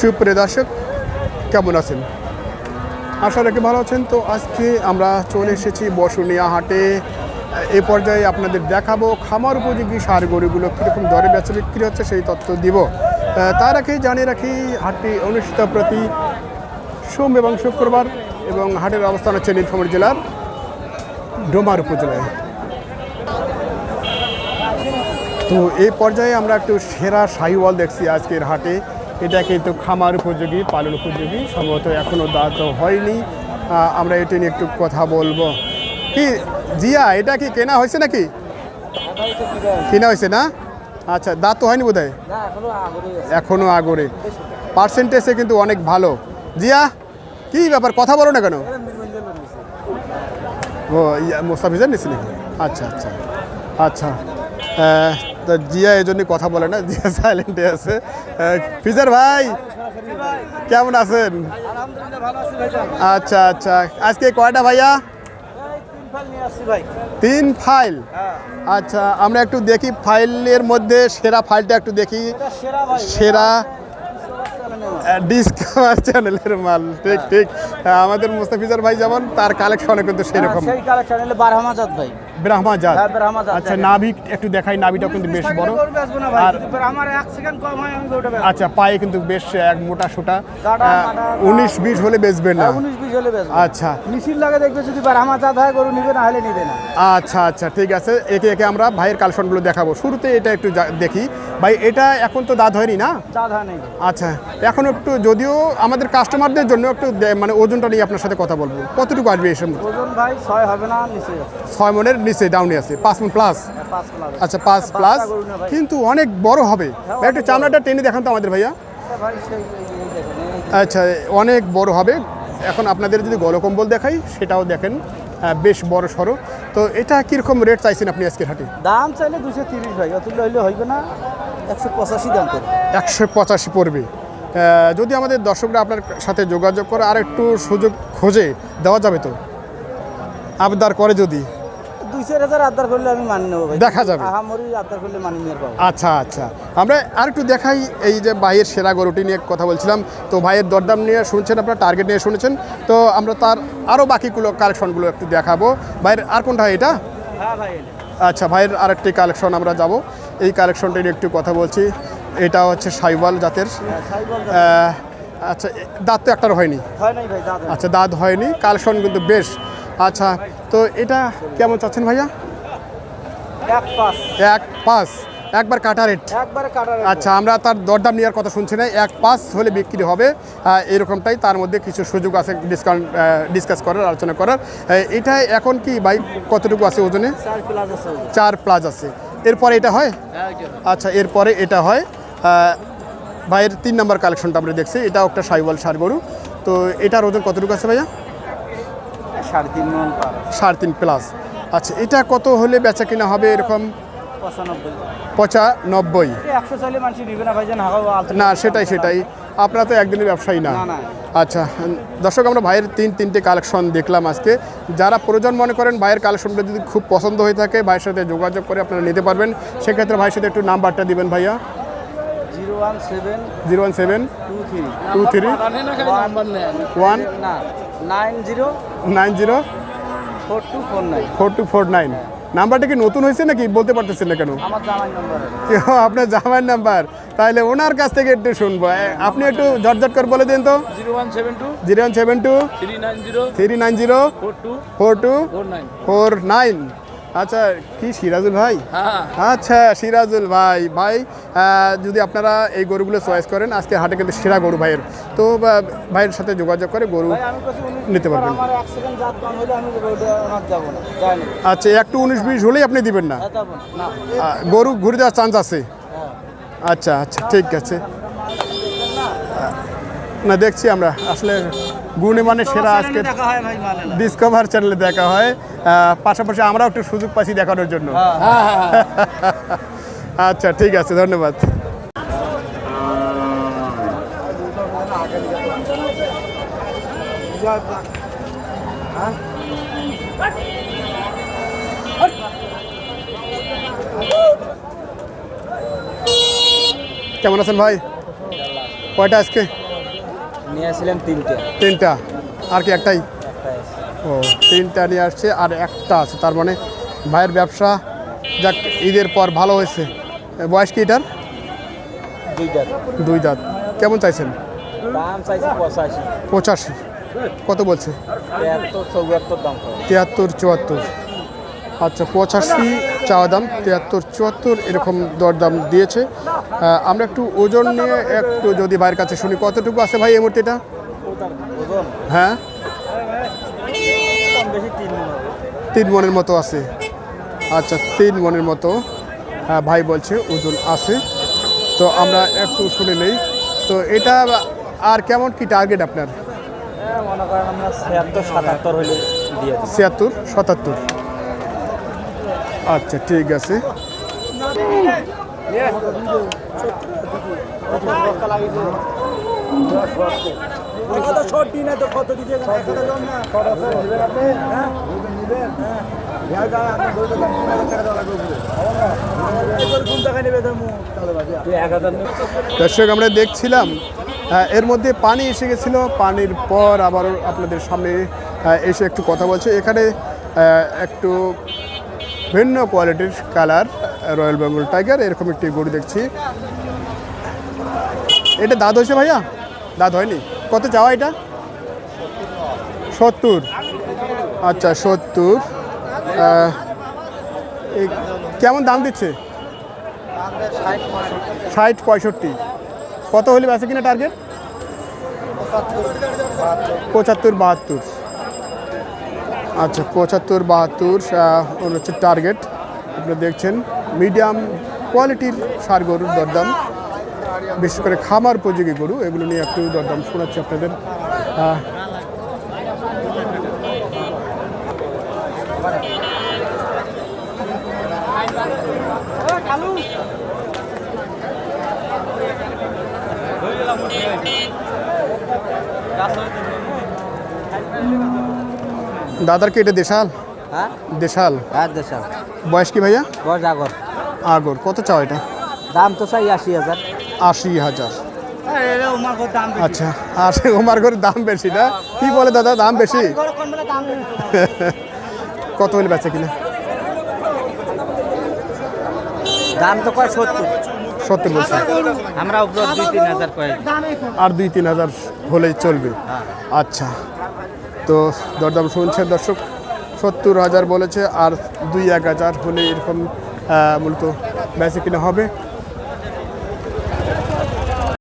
সুপ্রিয় দর্শক, কেমন আছেন? আশা রাখি ভালো আছেন। তো আজকে আমরা চলে এসেছি বসুনিয়া হাটে। এ পর্যায়ে আপনাদের দেখাবো খামার উপযোগী সার গরুগুলো কীরকম দরে বেচা বিক্রি হচ্ছে, সেই তথ্য দিব। তার আগে জানিয়ে রাখি, হাটটি অনুষ্ঠিত প্রতি সোম এবং শুক্রবার এবং হাটের অবস্থান হচ্ছে নীলফামারী জেলার ডোমার উপজেলায়। তো এই পর্যায়ে আমরা একটু সেরা শাহিওয়াল দেখছি আজকের হাটে। এটা কিন্তু খামার উপযোগী, পালন উপযোগী, সম্ভবত এখনও দাঁত হয়নি। আমরা এটা নিয়ে একটু কথা বলব। কি, জিয়া, এটা কি কেনা হয়েছে নাকি? কেনা হয়েছে না? আচ্ছা দাঁত তো হয়নি বোধ হয় এখনও আগরে। পার্সেন্টেজে কিন্তু অনেক ভালো। জিয়া, কি ব্যাপার, কথা বলো না কেন? ও মোস্তাফিজার নিছি নাকি? আচ্ছা আচ্ছা। আচ্ছা। তা জিয়া এই জন্যই কথা বলে না জিয়া সাইলেন্টে আছে। ফিজার ভাই কেমন আছেন? আচ্ছা আচ্ছা। আজকে কয়টা ভাইয়া? তিন ফাইল হ্যাঁ। আচ্ছা আমরা একটু দেখি ফাইলের মধ্যে সেরা ফাইলটা একটু দেখি। সেরা। ডিসকাভার চ্যানেলের মাল। ঠিক ঠিক। আহ, আমাদের মুস্তাফিজার ভাই যেমন তার কালেকশনে কিন্তু সেরকম। হ্যাঁ, সেই কালেকশন ভাই। ব্রাহ্মা জাত। হ্যাঁ, ব্রাহ্মা জাত আচ্ছা জানি। নাভি একটু দেখাই নাভিটা কিন্তু বেশ বড়। আর- আমার এক সেকেন্ড কম হয় আমি বেচবো। আচ্ছা পায়ে কিন্তু বেশ এক মোটা সোটা উনিশ বিশ হলে বেচবেন না। উনিশ বিশ হলে বেচবো। আচ্ছা। মিছিল লাগে দেখবে যদি বারহামাজাত হয় গরু নিবে না হলে নিবে না। আচ্ছা আচ্ছা ঠিক আছে। একে একে আমরা ভাইয়ের কালেকশনগুলো দেখাবো। শুরুতে এটা একটু দেখি। ভাই এটা এখন তো দাঁত হয়নি না? চাঁদ হয় নেই। আচ্ছা এখন একটু যদিও আমাদের কাস্টমারদের জন্য একটু মানে ওজনটা নিয়ে আপনার সাথে কথা বলব। কতটুকু আসবে এই সময়? ওজন ভাই ছয় হবে না নিচে। ছয় মনের নিচে ডাউনে আছে। পাঁচ মন প্লাস হ্যাঁ, প্লাস আচ্ছা পাঁচ প্লাস। কিন্তু অনেক বড় হবে। হ্যাঁ, একটু চামড়াটা টেনে দেখান তো আমাদের ভাইয়া। এই- আচ্ছা অনেক বড় হবে। এখন আপনাদের যদি গলকম্বল দেখাই সেটাও দেখেন। বেশ বড় সড়ো। তো এটা কীরকম রেট চাইছেন আপনি আজকের হাটে? দাম চাইলে দুশো তিরিশ ভাই অতুল্য হইলে হইবে না। একশো পঁচাশি দাম করে একশো পঁচাশি পড়বে। যদি আমাদের দর্শকরা আপনার সাথে যোগাযোগ করে আর একটু সুযোগ খোঁজে দেওয়া যাবে তো? আবদার করে যদি। দুই চার হাজার আবদার করলে আমি মানি নেব ভাই। দেখা যাবে। আহামরি আবদার করলে মানি নিয়ে পাবো। আচ্ছা আচ্ছা। আমরা আর একটু দেখাই এই যে ভাইয়ের সেরা গরুটি নিয়ে কথা বলছিলাম। তো ভাইয়ের দরদাম নিয়ে শুনছেন আপনার টার্গেট নিয়ে শুনেছেন। তো আমরা তার আরও বাকিগুলো কালেকশনগুলো একটু দেখাবো। ভাইয়ের আর কোনটা এটা? হ্যাঁ ভাই আচ্ছা ভাইয়ের আরেকটি কালেকশন আমরা যাব। এই কালেকশনটা নিয়ে একটু কথা বলছি। এটা হচ্ছে সাইওয়াল জাতের। আচ্ছা দাঁত তো একটার হয়নি? হয় আচ্ছা দাঁত হয়নি। কালেকশন কিন্তু বেশ। আচ্ছা তো এটা কেমন চাচ্ছেন ভাইয়া? এক পাস। এক পাঁচ একবার কাটা রেট একবারে কাটার আচ্ছা আমরা তার দরদাম নেওয়ার কথা শুনছি না। এক পাঁচ হলে বিক্রি হবে। এরকমটাই তার মধ্যে কিছু সুযোগ আছে ডিসকাউন্ট ডিসকাস করার আলোচনা করার। এটা এখন কি বাইক কতটুকু আছে ওজনে? চার প্লাস আছে এরপরে এটা হয়? ওইটা হয়। আচ্ছা এরপরে এটা হয় ভাইয়ের তিন নম্বর কালেকশনটা আমরা দেখছি। এটাও একটা সাইওয়াল সার গরু। তো এটার ওজন কতটুকু আছে ভাইয়া? সাড়ে তিন প্লাস। আচ্ছা এটা কত হলে বেচা কিনা হবে এরকম? পঁচানব্বই। না সেটাই সেটাই। আপনারা তো একদিনের ব্যবসায়ী না। আচ্ছা দর্শক আমরা ভাইয়ের তিন তিনটে কালেকশন দেখলাম আজকে। যারা প্রয়োজন মনে করেন ভাইয়ের কালেকশনগুলো যদি খুব পছন্দ হয়ে থাকে ভাইয়ের সাথে যোগাযোগ করে আপনারা নিতে পারবেন। সেক্ষেত্রে ভাইয়ের সাথে একটু নাম্বারটা দিবেন ভাইয়া। Zero one seven zero one seven two three. Two three one nine zero nine zero four two four nine. Four two four nine. নাম্বারটা কি নতুন হয়েছে নাকি? বলতে পারতেছেন না কেন? আমার জামাই নম্বর কেউ আপনার জামাইয়ের নাম্বার তাহলে ওনার কাছ থেকে একটু শুনব। আপনি একটু ঝটঝট করে বলে দিন তো। Zero one seven two zero one seven two three nine zero three nine zero four two four two four nine. Four nine. আচ্ছা কি সিরাজুল ভাই? হ্যাঁ। আচ্ছা সিরাজুল ভাই। ভাই যদি আপনারা এই গরুগুলো চয়েস করেন আজকে হাটে কিন্তু সেরা গরু ভাইয়ের। তো ভাইয়ের সাথে যোগাযোগ করে গরু নিতে পারবেন। আচ্ছা একটু উনিশ বিশ হলেই আপনি দিবেন না? হ্যাঁ, গরু ঘুরে যাওয়ার চান্স আছে? হ্যাঁ। আচ্ছা আচ্ছা ঠিক আছে। না দেখছি আমরা। আসলে গুণে মানে সেরা আজকে ডিসকভার চ্যানেলে দেখা হয়। পাশাপাশি আমরাও একটু সুযোগ পাচ্ছি দেখানোর জন্য। আচ্ছা ঠিক আছে ধন্যবাদ। কেমন আছেন ভাই? কয়টা আজকে? নিয়ে আসছিলাম তিনটে। তিনটা। আর কি একটাই? একটা ও তিনটা নিয়ে আসছে আর একটা আছে। তার মানে ভাইয়ের ব্যবসা যাক ঈদের পর ভালো হয়েছে। বয়স কি এটার? দুই দাঁত। কেমন চাইছেন? পঁচাশি। কত বলছে? তিয়াত্তর চুয়াত্তর আচ্ছা পঁচাশি চাওয়া দাম তিয়াত্তর চুয়াত্তর এরকম দরদাম দিয়েছে। আমরা একটু ওজন নিয়ে একটু যদি ভাইয়ের কাছে শুনি কতটুকু আছে ভাই এই মুহূর্তে এটা? হ্যাঁ কম বেশি তিন মণ হবে। তিন মনের মতো আছে। আচ্ছা তিন মনের মতো। হ্যাঁ, ভাই বলছে ওজন আছে। তো আমরা একটু শুনে নেই। তো এটা আর কেমন কি টার্গেট আপনার? হ্যাঁ মনে ছিয়াত্তর সাতাত্তর আচ্ছা ঠিক আছে। দর্শক, আমরা দেখছিলাম এর মধ্যে পানি এসে গেছিল। পানির পর আবারও আপনাদের সামনে এসে একটু কথা বলছে। এখানে একটু ভিন্ন কোয়ালিটির কালার, রয়্যাল বেঙ্গল টাইগার, এরকম একটি গরু দেখছি। এটা দাঁত হয়েছে ভাইয়া? দাঁত হয়নি। কত চাওয়া এটা? সত্তর। আচ্ছা সত্তর। কেমন দাম দিচ্ছে? ষাট পঁয়ষট্টি। কত হলে বেঁচে কিনা টার্গেট পঁচাত্তর, বাহাত্তর। আচ্ছা পঁচাত্তর, বাহাত্তর হচ্ছে টার্গেট আপনারা দেখছেন মিডিয়াম কোয়ালিটির সার গরুর দরদাম। বিশেষ করে খামার উপযোগী গরু, এগুলো নিয়ে একটু দরদাম শোনাচ্ছি আপনাদের। দাদার কি এটা দেশাল? হ্যাঁ? দেশাল। হ্যাঁ দেশা বয়স কি ভাইয়া? বড় আগর। আগর। কত চাও এটা? দাম তো চাই আশি হাজার। আশি হাজার। আচ্ছা আর ওমার ঘরের দাম বেশি না? কি বলে দাদা দাম বেশি? কত হলে বেচে কিনা? দাম তো কয় সত্তর। সত্তর বলছি আমরা দুই তিন হাজার আর দুই তিন হাজার হলেই চলবে। আচ্ছা। তো দরদাম শুনছেন দর্শক সত্তর হাজার বলেছে আর দুই এক হাজার হলে এরকম মূলত বেচে কিনা হবে।